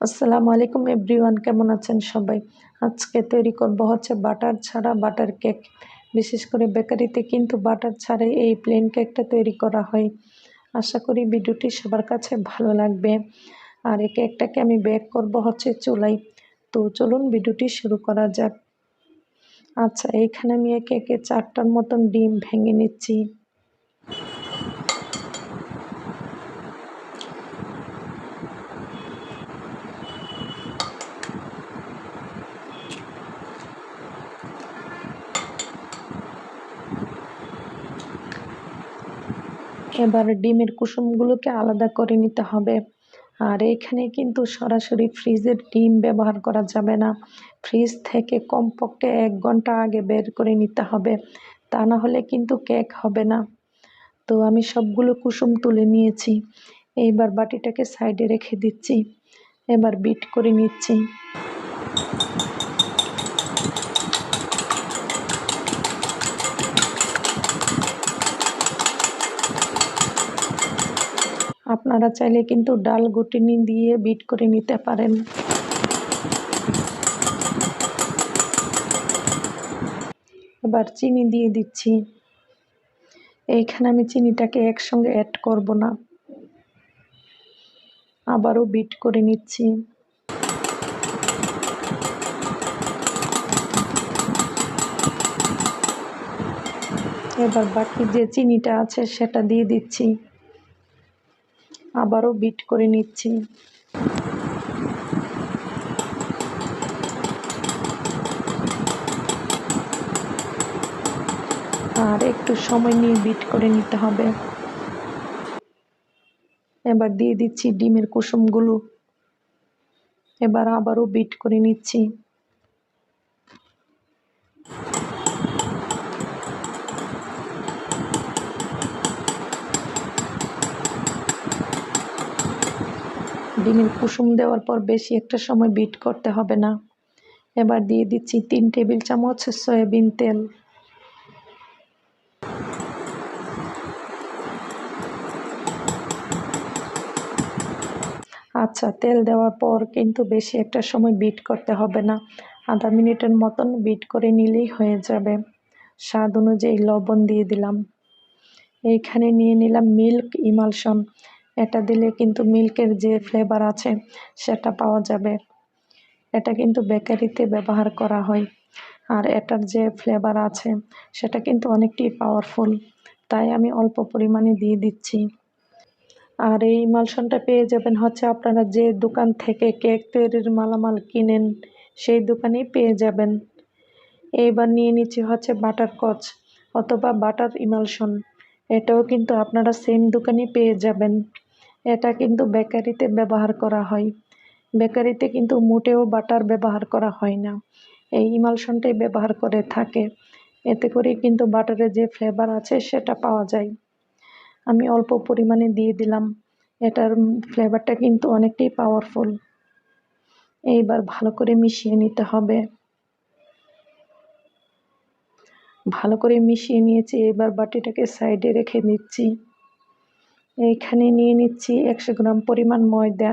আসসালামু আলাইকুম এভরিওয়ান, কেমন আছেন সবাই? আজকে তৈরি করব হচ্ছে বাটার ছাড়া বাটার কেক। বিশেষ করে বেকারিতে কিন্তু বাটার ছাড়াই এই প্লেন কেকটা তৈরি করা হয়। আশা করি ভিডিওটি সবার কাছে ভালো লাগবে। আর এই কেকটাকে আমি বেক করব হচ্ছে চুলাই তো চলুন ভিডিওটি শুরু করা যাক। আচ্ছা এইখানে আমি এই কেকে চারটার মতন ডিম ভেঙে নিচ্ছি। এবার ডিমের কুসুমগুলোকে আলাদা করে নিতে হবে। আর এখানে কিন্তু সরাসরি ফ্রিজের ডিম ব্যবহার করা যাবে না। ফ্রিজ থেকে কমপক্ষে এক ঘণ্টা আগে বের করে নিতে হবে। তা না হলে কিন্তু কেক হবে না। তো আমি সবগুলো কুসুম তুলে নিয়েছি। এইবার বাটিটাকে সাইডে রেখে দিচ্ছি। এবার বিট করে নিচ্ছি। আপনারা চাইলে কিন্তু ডাল গুটিনি দিয়ে বিট করে নিতে পারেন। এবার চিনি দিয়ে দিচ্ছি। এইখানে আমি চিনিটাকে একসঙ্গে অ্যাড করব না। আবারও বিট করে নিচ্ছি। এবার বাকি যে চিনিটা আছে সেটা দিয়ে দিচ্ছি। আবারও বিট করে নিচ্ছি। আর একটু সময় নিয়ে বিট করে নিতে হবে। এবার দিয়ে দিচ্ছি ডিমের কুসুমগুলো। এবার আবারও বিট করে নিচ্ছি। ডিমের কুসুম দেওয়ার পর বেশি একটা সময় বিট করতে হবে না। এবার দিয়ে দিচ্ছি তিন টেবিল চামচ সয়াবিন তেল। আচ্ছা তেল দেওয়ার পর কিন্তু বেশি একটা সময় বিট করতে হবে না। আধা মিনিটের মতন বিট করে নিলেই হয়ে যাবে। স্বাদ অনুযায়ী লবণ দিয়ে দিলাম। এইখানে নিয়ে নিলাম মিল্ক ইমালশন। এটা দিলে কিন্তু মিল্কের যে ফ্লেভার আছে, সেটা পাওয়া যাবে। এটা কিন্তু বেকারিতে ব্যবহার করা হয়। আর এটার যে ফ্লেভার আছে, সেটা কিন্তু অনেকটাই পাওয়ারফুল তাই আমি অল্প পরিমাণে দিয়ে দিচ্ছি। আর এই ইমালশনটা পেয়ে যাবেন হচ্ছে আপনারা যে দোকান থেকে কেক তৈরির মালামাল কিনেন, সেই দোকানেই পেয়ে যাবেন। এইবার নিয়ে নিচ্ছি হচ্ছে বাটার কচ অথবা বাটার ইমালশন এটাও কিন্তু আপনারা সেম দোকানেই পেয়ে যাবেন। এটা কিন্তু বেকারিতে ব্যবহার করা হয়। বেকারিতে কিন্তু মোটেও বাটার ব্যবহার করা হয় না। এই ইমালশনটাই ব্যবহার করে থাকে। এতে করে কিন্তু বাটারের যে ফ্লেভার আছে সেটা পাওয়া যায়। আমি অল্প পরিমাণে দিয়ে দিলাম। এটার ফ্লেভারটা কিন্তু অনেকটাই পাওয়ারফুল এইবার ভালো করে মিশিয়ে নিতে হবে। ভালো করে মিশিয়ে নিয়েছি। এবার বাটিটাকে সাইডে রেখে নিচ্ছি এইখানে নিয়ে নিচ্ছি একশো গ্রাম পরিমাণ ময়দা।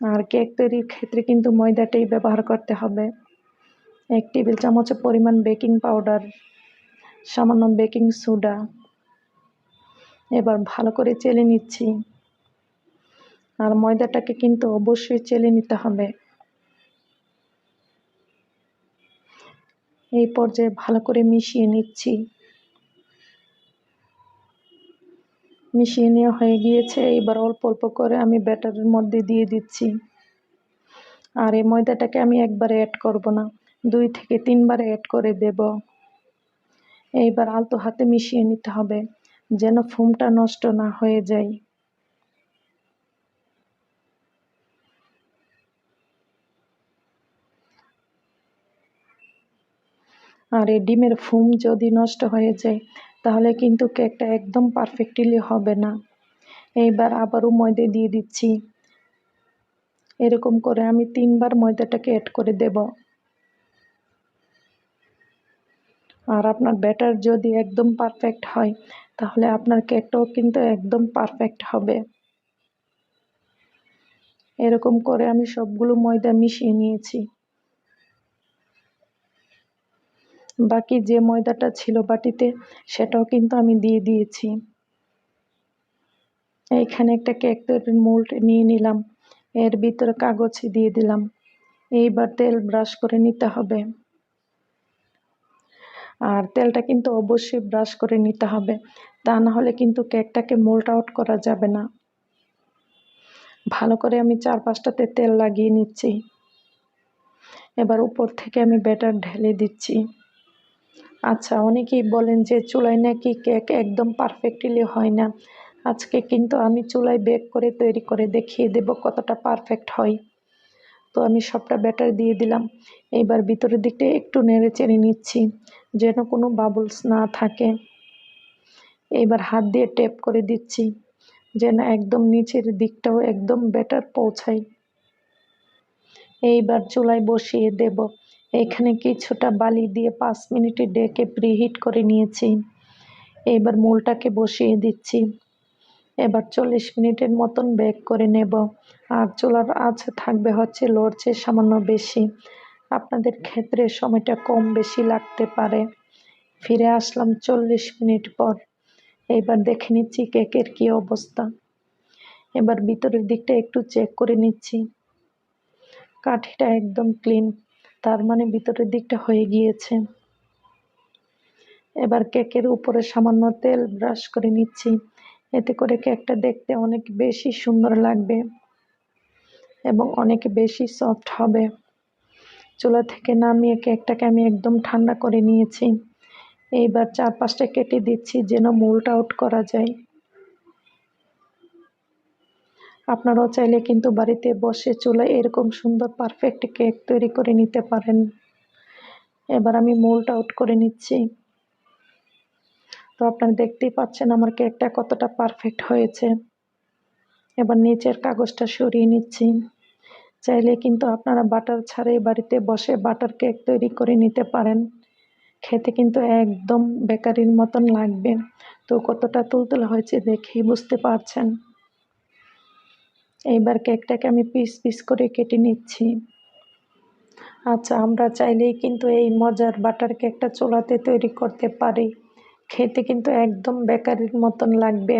আর কেক তৈরির ক্ষেত্রে কিন্তু ময়দাটাই ব্যবহার করতে হবে। এক টেবিল চামচের পরিমাণ বেকিং পাউডার, সামান্য বেকিং সোডা। এবার ভালো করে চেলে নিচ্ছি। আর ময়দাটাকে কিন্তু অবশ্যই চেলে নিতে হবে। এই পর্যায়ে ভালো করে মিশিয়ে নিচ্ছি। মিশিয়ে নেওয়া হয়ে গিয়েছে। এবার অল্প অল্প করে আমি ব্যাটারের মধ্যে দিয়ে দিচ্ছি। আর এই ময়দাটাকে আমি একবারে অ্যাড করব না। দুই থেকে তিনবার অ্যাড করে দেব। এইবার আলতো হাতে মিশিয়ে নিতে হবে, যেন ফোমটা নষ্ট না হয়ে যায়। আর এই ডিমের ফুম যদি নষ্ট হয়ে যায় তাহলে কিন্তু কেকটা একদম পারফেক্টলি হবে না। এইবার আবারও ময়দা দিয়ে দিচ্ছি। এরকম করে আমি তিনবার ময়দাটাকে অ্যাড করে দেব। আর আপনার ব্যাটার যদি একদম পারফেক্ট হয়, তাহলে আপনার কেকটাও কিন্তু একদম পারফেক্ট হবে। এরকম করে আমি সবগুলো ময়দা মিশিয়ে নিয়েছি। বাকি যে ময়দাটা ছিল বাটিতে, সেটাও কিন্তু আমি দিয়ে দিয়েছি। এইখানে একটা কেক তৈরির মোল্ড নিয়ে নিলাম। এর ভিতরে কাগজ দিয়ে দিলাম। এইবার তেল ব্রাশ করে নিতে হবে। আর তেলটা কিন্তু অবশ্যই ব্রাশ করে নিতে হবে। তা না হলে কিন্তু কেকটাকে মোল্ড আউট করা যাবে না। ভালো করে আমি চার পাঁচটাতে তেল লাগিয়ে নিচ্ছি। এবার উপর থেকে আমি ব্যাটার ঢেলে দিচ্ছি। আচ্ছা অনেকেই বলেন যে চুলায় নাকি কেক একদম পারফেক্টলি হয় না। আজকে কিন্তু আমি চুলায় বেক করে তৈরি করে দেখিয়ে দেব কতটা পারফেক্ট হয়। তো আমি সবটা ব্যাটার দিয়ে দিলাম। এইবার ভিতরের দিকটা একটু নেড়ে চেড়ে নিচ্ছি, যেন কোনো বাবলস না থাকে। এইবার হাত দিয়ে টেপ করে দিচ্ছি, যেন একদম নিচের দিকটাও একদম ব্যাটার পৌঁছায়। এইবার চুলায় বসিয়ে দেব। এখানে কিছুটা বালি দিয়ে পাঁচ মিনিটে ডেকে প্রিহিট করে নিয়েছি। এবার মূলটাকে বসিয়ে দিচ্ছি। এবার চল্লিশ মিনিটের মতন বেক করে নেব। আর চুলার আঁচ থাকবে হচ্ছে লড়ছে সামান্য বেশি। আপনাদের ক্ষেত্রে সময়টা কম বেশি লাগতে পারে। ফিরে আসলাম চল্লিশ মিনিট পর। এবার দেখে নিচ্ছি কেকের কি অবস্থা। এবার ভিতরের দিকটা একটু চেক করে নিচ্ছি। কাঠিটা একদম ক্লিন তার মানে ভিতরের দিকটা হয়ে গিয়েছে। এবার কেকের উপরে সামান্য তেল ব্রাশ করে নিচ্ছি। এতে করে কেকটা দেখতে অনেক বেশি সুন্দর লাগবে এবং অনেক বেশি সফট হবে। চুলা থেকে নামিয়ে কেকটাকে আমি একদম ঠান্ডা করে নিয়েছি। এইবার চার পাঁচটা কেটে দিচ্ছি যেন মোল্ড আউট করা যায়। আপনারাও চাইলে কিন্তু বাড়িতে বসে চুলায় এরকম সুন্দর পারফেক্ট কেক তৈরি করে নিতে পারেন। এবার আমি মোল্ড আউট করে নিচ্ছি। তো আপনারা দেখতেই পাচ্ছেন আমার কেকটা কতটা পারফেক্ট হয়েছে। এবার নিচের কাগজটা সরিয়ে নিচ্ছি। চাইলে কিন্তু আপনারা বাটার ছাড়াই বাড়িতে বসে বাটার কেক তৈরি করে নিতে পারেন। খেতে কিন্তু একদম বেকারির মতন লাগবে। তো কতটা তুলতুলে হয়েছে দেখেই বুঝতে পারছেন। এইবার কেকটাকে আমি পিস পিস করে কেটে নিচ্ছি। আচ্ছা আমরা চাইলেই কিন্তু এই মজার বাটার কেকটা চোলাতে তৈরি করতে পারি। খেতে কিন্তু একদম বেকারির মতন লাগবে।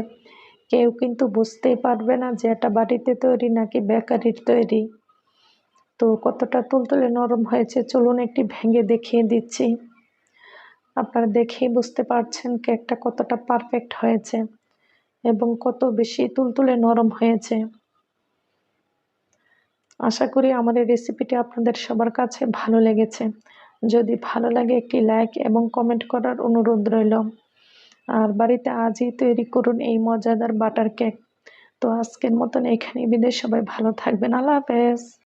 কেউ কিন্তু বুঝতেই পারবে না যে এটা বাড়িতে তৈরি নাকি বেকারির তৈরি। তো কতটা তুলতুলে নরম হয়েছে, চলুন একটি ভেঙে দেখিয়ে দিচ্ছি। আপনারা দেখেই বুঝতে পারছেন কেকটা কতটা পারফেক্ট হয়েছে এবং কত বেশি তুলতুলে নরম হয়েছে। আশা করি আমার এই রেসিপিটি আপনাদের সবার কাছে ভালো লেগেছে। যদি ভালো লাগে একটি লাইক এবং কমেন্ট করার অনুরোধ রইল। আর বাড়িতে আজই তৈরি করুন এই মজাদার বাটার কেক তো আজকের মতন এখানেই বিদেশ সবাই ভালো থাকবেন। আল্লাহ হাফেজ।